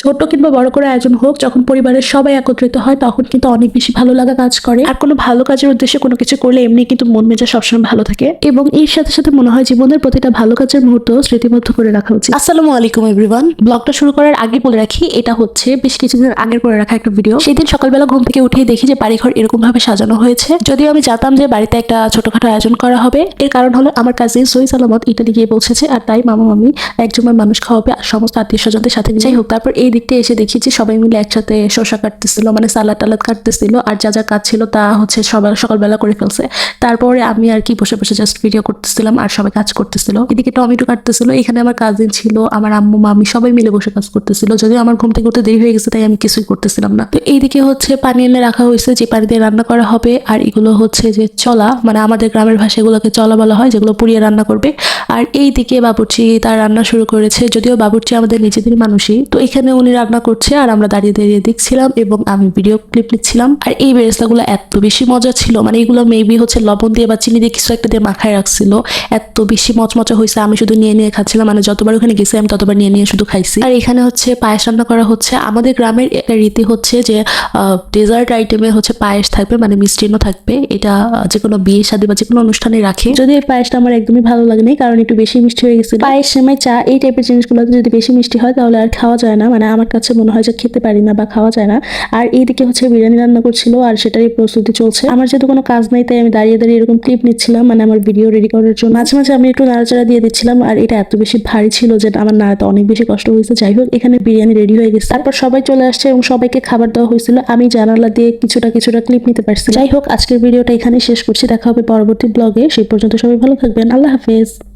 ছোট কিংবা বড় করে আয়োজন হোক, যখন পরিবারের সবাই একত্রিত হয়, তখন কিন্তু অনেক বেশি ভালো লাগা কাজ করে। আর কোনো ভালো কাজের উদ্দেশ্যে কোনো কিছু করলে এমনি কিন্তু মন মেজাজ সবসময় ভালো থাকে। এবং এর সাথে সাথে মনে হয় জীবনের প্রতিটা ভালো কাজের মুহূর্ত স্মৃতিবদ্ধ করে রাখা উচিত। আসসালামু আলাইকুম এভরিওয়ান ব্লগটা শুরু করার আগে বলে রাখি, এটা হচ্ছে বেশ কিছুদিন আগের করে রাখা একটা ভিডিও সেদিন সকালবেলা ঘুম থেকে উঠেই দেখি যে বাড়িঘর এরকম ভাবে সাজানো হয়েছে। যদিও আমি জানতাম যে বাড়িতে একটা ছোটখাটো আয়োজন করা হবে, এর কারণ হলো আমার কাজিন সই সালামত ইটালি গিয়ে পৌঁছেছে আর তাই মামা মামি একজনের মানুষ খাওয়াবে সমস্ত আত্মীয় স্বজনদের সাথে। যাই হোক, তারপর এই দিকটা এসে দেখি যে সবাই মিলে একসাথে শসা কাটতেছিল মানে সালাদ টালাদ কাটতেছিল, আর যা যা কাজ ছিল তা হচ্ছে সবাই সকালবেলা করে ফেলছে। তারপরে আমি আর কি বসে বসে জাস্ট ভিডিও করতেছিলাম আর সবাই কাজ করতেছিল। এদিকে টমেটো কাটতেছিল, এখানে আমার কাজিন ছিল, আমার আম্মু, মামি সবাই মিলে বসে কাজ করতেছিল। যদিও আমার ঘুম থেকে উঠতে দেরি হয়ে গেছে, তাই আমি কিছুই করতেছিলাম না। তো এইদিকে হচ্ছে পানি এনে রাখা হয়েছে, যে পানি দিয়ে রান্না করা হবে, আর এগুলো হচ্ছে যে চলা মানে আমাদের গ্রামের ভাষায় এগুলোকে চলা বলা হয়, যেগুলো পুড়িয়ে রান্না করবে। আর এই দিকে বাবুর্চি তার রান্না শুরু করেছে, যদিও বাবুর্চি আমাদের নিজেদের মানুষই। তো এখানে উনি রান্না করছে আর আমরা দাঁড়িয়ে দাঁড়িয়ে দেখছিলাম এবং আমি ভিডিও ক্লিপ নিচ্ছিলাম। আর এই বেরেস্তাগুলো এত বেশি মজা ছিল। মানে এগুলো মেবি হচ্ছে লবণ দিয়ে বা চিনি দিয়ে কিছু একটা দিয়ে মাখায় রাখছিল। এত বেশি মচমচা হয়েছে। আমি শুধু নিয়ে নিয়ে খাচ্ছিলাম। মানে যতবার ওখানে গেছি, আমি ততবার নিয়ে নিয়ে শুধু খাইছি। আর এখানে হচ্ছে পায়েস রান্না করা হচ্ছে। আমাদের গ্রামের একটা রীতি হচ্ছে যে ডেজার্ট আইটেমে হচ্ছে পায়েস থাকবে মানে মিষ্টিনও থাকবে। এটা যে কোনো বিয়ে, শাদী বা যে কোনো অনুষ্ঠানে রাখে। যদি এই পায়েসটা আমার একদমই ভালো লাগেনি কারণ একটু বেশি মিষ্টি হয়ে গেছে পায়েস, সেমাই, চা এই টাইপের জিনিসগুলোতে যদি বেশি মিষ্টি হয়, তাহলে আর খাওয়া যায় না। মানে আমার কাছে মনে হয় যে খেতে পারি না বা খাওয়া যায় না। আর এইদিকে হচ্ছে বিরিয়ানি রান্না করছিল আর সেটারই প্রস্তুতি চলছে। আমার যেহেতু কোনো কাজ নাই, তাই আমি দাঁড়িয়ে দাঁড়িয়ে এরকম ক্লিপ নিচ্ছিলাম মানে আমার ভিডিও রেডি করার জন্য। মাঝে মাঝে আমি একটু নাড়াচাড়া দিয়ে দিচ্ছিলাম আর এটা এত বেশি ভারী ছিল যে আমার নাড়াতে অনেক বেশি কষ্ট হয়েছে। যাই হোক, এখানে বিরিয়ানি রেডি হয়ে গেছে। তারপর সবাই চলে আসছে এবং সবাইকে খাবার দেওয়া হয়েছিল। আমি জানালা দিয়ে কিছুটা কিছুটা ক্লিপ নিতে পারছি। যাই হোক, আজকের ভিডিওটা এখানে শেষ করছি। দেখা হবে পরবর্তী ব্লগে সেই পর্যন্ত সবাই ভালো থাকবেন। আল্লাহ হাফেজ।